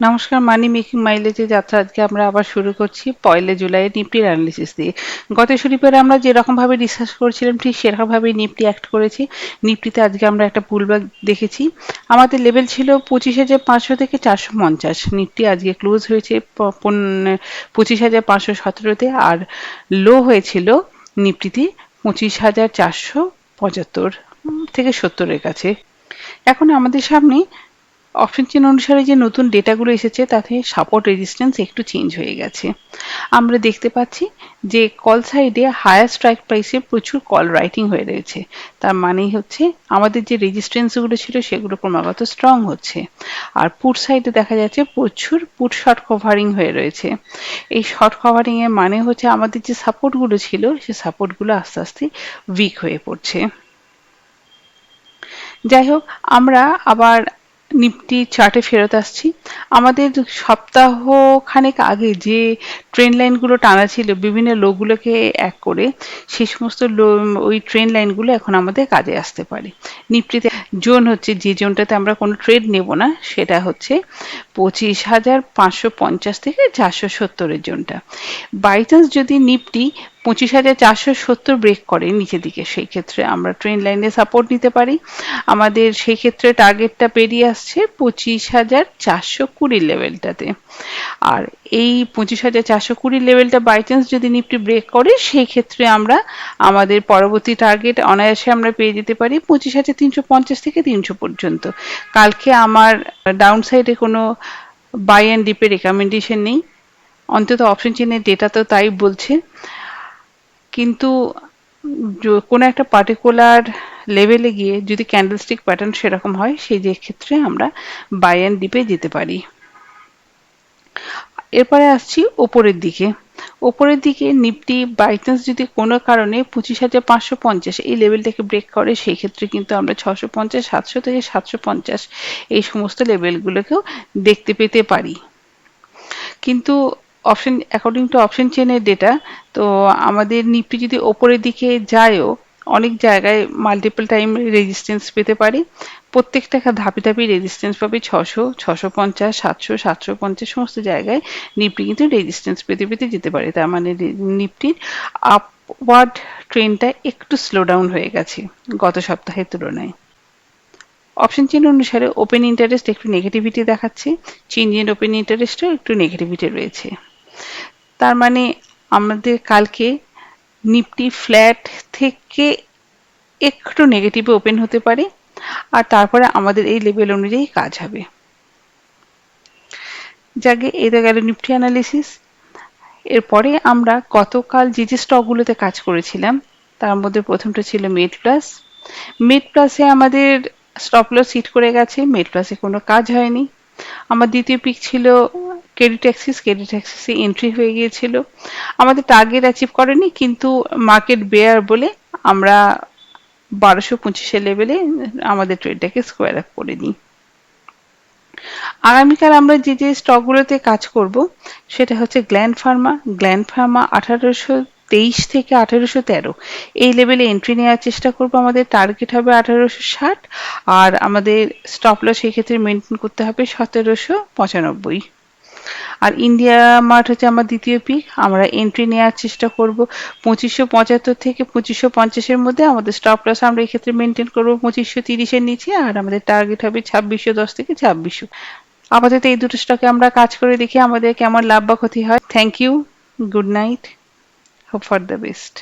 নমস্কার, মানি মেকিং মাইলেজের যাত্রা আজকে আমরা আবার শুরু করছি পয়লা জুলাই নিফটির অ্যানালিসিস দিয়ে। গত শনিবারে আমরা যেরকম ভাবে ডিসকাস করেছিলাম, ঠিক সেরকম ভাবে নিফটি অ্যাক্ট করেছি। নিফটিতে আজকে আমরা একটা পুলব্যাক দেখেছি। আমাদের লেভেল ছিল পঁচিশ হাজার পাঁচশো থেকে চারশো পঞ্চাশ। নিফটি আজকে ক্লোজ হয়েছে পঁচিশ হাজার পাঁচশো সতেরোতে আর লো হয়েছিল নিফটিতে পঁচিশ হাজার চারশো পঁচাত্তর থেকে সত্তরের কাছে। এখন আমাদের সামনে অপশন চেন অনুসারে যে নতুন ডেটাগুলো এসেছে, তাতে সাপোর্ট রেজিস্ট্যান্স একটু চেঞ্জ হয়ে গেছে। আমরা দেখতে পাচ্ছি যে কল সাইডে হায়ার স্ট্রাইক প্রাইসে প্রচুর কল রাইটিং হয়ে রয়েছে। তার মানেই হচ্ছে আমাদের যে রেজিস্ট্যান্সগুলো ছিল, সেগুলো ক্রমাগত স্ট্রং হচ্ছে। আর পুট সাইডে দেখা যাচ্ছে প্রচুর পুট শর্ট কভারিং হয়ে রয়েছে। এই শর্ট কভারিংয়ের মানে হচ্ছে আমাদের যে সাপোর্টগুলো ছিল, সে সাপোর্টগুলো আস্তে আস্তে উইক হয়ে পড়ছে। যাই হোক, আমরা আবার নিফটি চার্টে ফেরত আসছি। আমাদের সপ্তাহ খানেক আগে যে ট্রেন লাইনগুলো টানা ছিল, বিভিন্ন লোগুলোকে এক করে সেই সমস্ত লো- ওই ট্রেন লাইনগুলো এখন আমাদের কাজে আসতে পারে। নিফটিতে জোন হচ্ছে, যে জোনটাতে আমরা কোনো ট্রেড নেব না, সেটা হচ্ছে পঁচিশ হাজার পাঁচশো পঞ্চাশ থেকে চারশো সত্তরের জোনটা। বাই চান্স যদি নিফটি পঁচিশ হাজার চারশো সত্তর ব্রেক করে নিচের দিকে। সেই ক্ষেত্রে আমরা ট্রেন লাইনে সাপোর্ট নিতে পারি। আমাদের সেই ক্ষেত্রে টার্গেটটা পেরিয়ে আসছে পঁচিশ হাজার চারশো কুড়ি লেভেলটাতে আর এই পঁচিশ হাজার চারশো কুড়ি লেভেলটা বাই চান্স যদি নিফটি ব্রেক করে, সেই ক্ষেত্রে আমরা আমাদের পরবর্তী টার্গেট অনায়াসে আমরা পেয়ে যেতে পারি পঁচিশ হাজার তিনশো পঞ্চাশ থেকে তিনশো পর্যন্ত। কালকে আমার ডাউন সাইডে কোনো বাই অ্যান্ড ডিপের রেকমেন্ডেশন নেই। অন্তত অপশন চেনের ডেটা তো তাই বলছে। কিন্তু কোনো একটা পার্টিকুলার লেভেলে গিয়ে যদি ক্যান্ডেলস্টিক প্যাটার্ন সেরকম হয়, সেই যে ক্ষেত্রে আমরা বাই অ্যান্ড ডিপে যেতে পারি। এরপরে আসছি ওপরের দিকে। ওপরের দিকে নিফটি বাই চান্স যদি কোনো কারণে পঁচিশ হাজার পাঁচশো পঞ্চাশ এই লেভেলটাকে ব্রেক করে, সেই ক্ষেত্রে কিন্তু আমরা ছশো পঞ্চাশ, সাতশো থেকে সাতশো পঞ্চাশ এই সমস্ত লেভেলগুলোকেও দেখতে পেতে পারি। কিন্তু অপশন অ্যাকর্ডিং টু অপশন চেনের ডেটা তো আমাদের নিফটি যদি ওপরের দিকে যায়ও, অনেক জায়গায় মাল্টিপল টাইম রেজিস্ট্যান্স পেতে পারে। প্রত্যেকটা ধাপে ধাপে রেজিস্ট্যান্স পাবে ছশো ছশো পঞ্চাশ, সাতশো সাতশো পঞ্চাশ, সমস্ত জায়গায় নিফটি কিন্তু রেজিস্ট্যান্স পেতে পেতে যেতে পারে। তার মানে নিফটির আপওয়ার্ড ট্রেনটা একটু স্লো ডাউন হয়ে গেছে গত সপ্তাহের তুলনায়। অপশন চেন অনুসারে ওপেন ইন্টারেস্ট একটু নেগেটিভিটি দেখাচ্ছে চেঞ্জ ইন ওপেন ইন্টারেস্টও একটু নেগেটিভিটি রয়েছে। তার মানে আমাদের কালকে নিফটি ফ্ল্যাট থেকে একটু নেগেটিভে ওপেন হতে পারে, আর তারপরে আমাদের এই লেভেল অনুযায়ী কাজ হবে। যাকে এটা গেল নিফটি অ্যানালিসিস। এরপরে আমরা গতকাল যে যে স্টকগুলোতে কাজ করেছিলাম, তার মধ্যে প্রথমটা ছিল মেড প্লাস মেড প্লাসে আমাদের স্টপ লস হিট করে গেছে মেড প্লাসে কোনো কাজ হয়নি। আমার দ্বিতীয় পিক ছিল ক্রেডিট অ্যাক্সিস ক্রেডিট অ্যাক্সিসে এন্ট্রি হয়ে গিয়েছিল। আমাদের টার্গেট অ্যাচিভ করেনি, কিন্তু মার্কেট বেয়ার বলে আমরা বারোশো পঁচিশের লেভেলে আমাদের ট্রেডটাকে স্কোয়ার আপ করে নিই আগামীকাল আমরা যে যে স্টকগুলোতে কাজ করব, সেটা হচ্ছে গ্ল্যান্ড ফার্মা গ্ল্যান্ড ফার্মা আঠারোশো তেইশ থেকে আঠারোশো তেরো। এই লেভেলে এন্ট্রি নেওয়ার চেষ্টা করব। আমাদের টার্গেট হবে আঠারোশো ষাট, আর আমাদের স্টপ লস সেই ক্ষেত্রে মেনটেন করতে হবে সতেরোশো পঁচানব্বই। আর ইন্ডিয়া মার্ট হচ্ছে আমার দ্বিতীয় পিক আমরা এন্ট্রি নেওয়ার চেষ্টা করব। পঁচিশশো পঁচাত্তর থেকে পঁচিশশো পঞ্চাশের মধ্যে আমাদের স্টপ লস আমরা এক্ষেত্রে ক্ষেত্রে মেনটেন করব পঁচিশশো তিরিশের নিচে, আর আমাদের টার্গেট হবে ছাব্বিশশো দশ থেকে ছাব্বিশশো। আপাতত এই দুটো স্টকে আমরা কাজ করে দেখি আমাদের কেমন লাভ বা ক্ষতি হয়। Thank you good night hope for the best